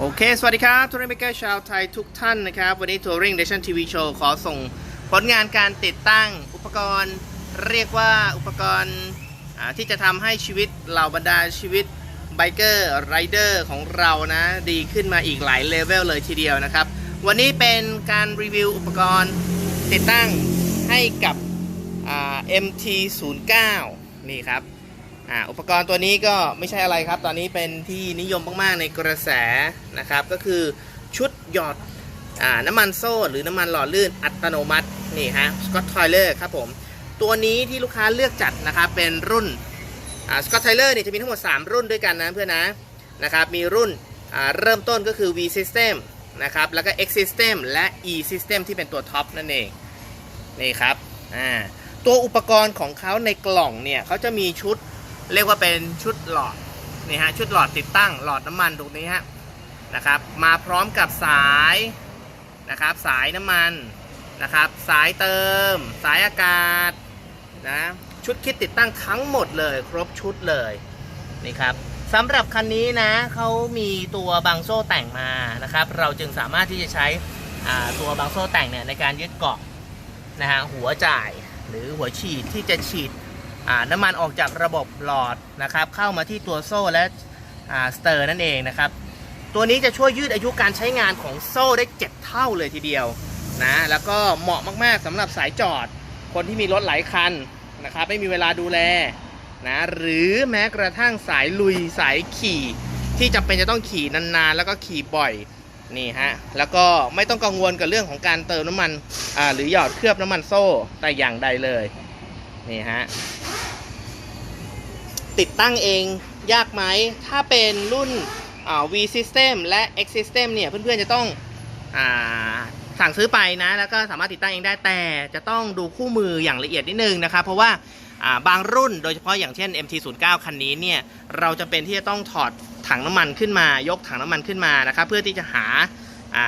โอเค สวัสดีครับทัวริงเบเกอร์ชาวไทยทุกท่านนะครับ วันนี้ทัวริงเดชันทีวีโชว์ขอส่งผลงานการติดตั้งอุปกรณ์ เรียกว่าอุปกรณ์ที่จะทำให้ชีวิตเหล่าบรรดาชีวิตไบเกอร์ไรเดอร์ของเรานะ ดีขึ้นมาอีกหลายเลเวลเลยทีเดียวนะครับ วันนี้เป็นการรีวิวอุปกรณ์ติดตั้งให้กับ MT09 นี่ครับ อ่าอุปกรณ์ตัวนี้ก็ไม่ใช่อะไรครับ ตอนนี้เป็นที่นิยมมากๆในกระแสนะครับ ก็คือชุดหยอดอาน้ำมันโซ่หรือน้ำมันหล่อลื่นอัตโนมัติ นี่ฮะสกอตไทเลอร์ครับผม ตัวนี้ที่ลูกค้าเลือกจัดนะครับเป็นรุ่นสกอตไทเลอร์เนี่ยจะมีทั้งหมด 3 รุ่นด้วยกันนะเพื่อนนะนะครับมีรุ่นอ่าเริ่มต้นก็คือ V System นะครับแล้วก็ X System และ E System ที่เป็นตัวท็อปนั่นเองนี่ครับอ่าตัวอุปกรณ์ของเขาในกล่องเนี่ยเขาจะมีชุด เรียกว่าเป็นชุดหลอดนี่ฮะชุดหลอดติดตั้งหลอดน้ำมันตรงนี้ฮะนะครับมาพร้อมกับสายนะครับสายน้ำมันนะครับสายเติม สายอากาศนะชุดคิดติดตั้งทั้งหมดเลยครบชุดเลยนี่ครับสำหรับคันนี้นะเขามีตัวบางโซ่แต่งมานะครับ เราจึงสามารถที่จะใช้ตัวบางโซ่แต่งเนี่ยในการยึดเกาะนะฮะหัวจ่ายหรือหัวฉีดที่จะฉีด น้ำมันออกจากระบบหลอดนะครับ เข้ามาที่ตัวโซ่และสเตอร์นั่นเองนะครับ ตัวนี้จะช่วยยืดอายุการใช้งานของโซ่ได้ 7 เท่าเลยทีเดียวนะแล้วก็เหมาะมากๆสำหรับสายจอด คนที่มีรถหลายคันนะครับ ไม่มีเวลาดูแลนะหรือแม้กระทั่งสายลุยสายขี่ ที่จำเป็นจะต้องขี่นานๆ แล้วก็ขี่บ่อยนี่ฮะแล้วก็ไม่ต้องกังวลกับเรื่องของการเติมน้ำมันหรือหยอดเคลือบน้ำมันโซ่แต่อย่างใดเลยนี่ฮะ ติดตั้งเองยากไหม ถ้าเป็นรุ่น V System และ X System เนี่ย เพื่อนๆจะต้องอสั่งซื้อไปนะ แล้วก็สามารถติดตั้งเองได้แต่จะต้องดูคู่มืออย่างละเอียดนิดนึงนะครับ เพราะว่าบางรุ่นโดยเฉพาะอย่างเช่น MT09 คันนี้เนี่ย เราจะเป็นที่จะต้องถอดถังน้ำมันขึ้นมา ยกถังน้ำมันขึ้นมานะครับ เพื่อที่จะหา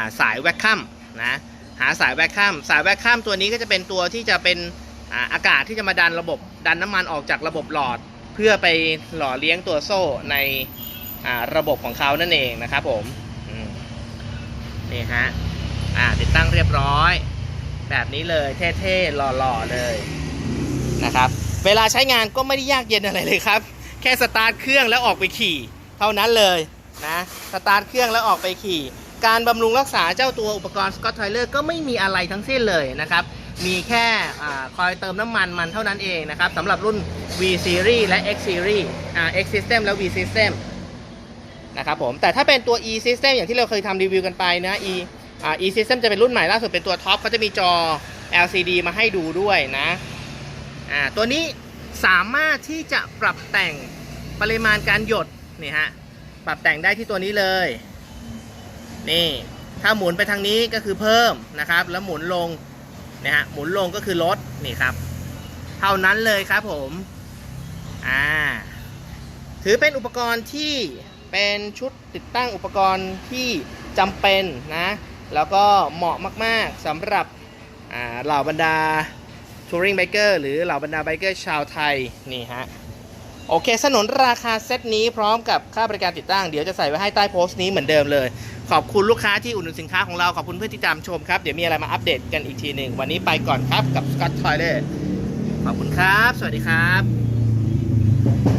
าสายแวคคัมนะหาสายแวคคัมสายแวคคัมตัวนี้ก็จะเป็นตัวที่จะเป็นอากาศที่จะมาดันระบบดันน้ำมันออกจากระบบหลอด พื่อไปหล่อเลี้ยงตัวโซ่ในระบบของเขานั่นเองนะครับผมมนี่ฮะติดตั้งเรียบร้อย แบบนี้เลยเท่ๆหล่อๆเลยนะครับ เวลาใช้งานก็ไม่ได้ยากเย็นอะไรเลยครับ แค่สตาร์ทเครื่องแล้วออกไปขี่ เท่านั้นเลยนะสตาร์ทเครื่องแล้วออกไปขี่ การบำรุงรักษาเจ้าตัวอุปกรณ์สกอตไทเลอร์ก็ไม่มีอะไรทั้งสิ้นเลยนะครับ มีแค่คอยเติมน้ำมันมันเท่านั้นเองนะครับสำหรับรุ่น V Series และ X Series อ่า X System และ V System นะครับผมแต่ถ้าเป็นตัว E System อย่างที่เราเคยทำรีวิวกันไปนะ E อ่า E System จะเป็นรุ่นใหม่ล่าสุดเป็นตัวท็อปเขาจะมีจอ LCD มาให้ดูด้วยนะอ่าตัวนี้สามารถที่จะปรับแต่งปริมาณการหยดนี่ฮะปรับแต่งได้ที่ตัวนี้เลย นี่ ถ้าหมุนไปทางนี้ก็คือเพิ่มนะครับ แล้วหมุนลง นะฮะหมุนลงก็คือลดนี่ครับ เท่านั้นเลยครับผมอ่าถือเป็นอุปกรณ์ที่เป็นชุดติดตั้งอุปกรณ์ที่จำเป็นนะแล้วก็เหมาะมาก ๆสำหรับอ่าเหล่าบรรดาทัวริงไบเกอร์หรือเหล่าบรรดาไบเกอร์ชาวไทยนี่ฮะ โอเค สนนราคาเซตนี้พร้อมกับค่าบริการติดตั้ง เดี๋ยวจะใส่ไว้ให้ใต้โพสต์นี้เหมือนเดิมเลย ขอบคุณลูกค้าที่อุดหนุนสินค้าของเรา ขอบคุณเพื่อนที่ตามชมครับ เดี๋ยวมีอะไรมาอัปเดตกันอีกทีหนึ่ง วันนี้ไปก่อนครับกับสกอตทอยเล่ขอบคุณครับ สวัสดีครับ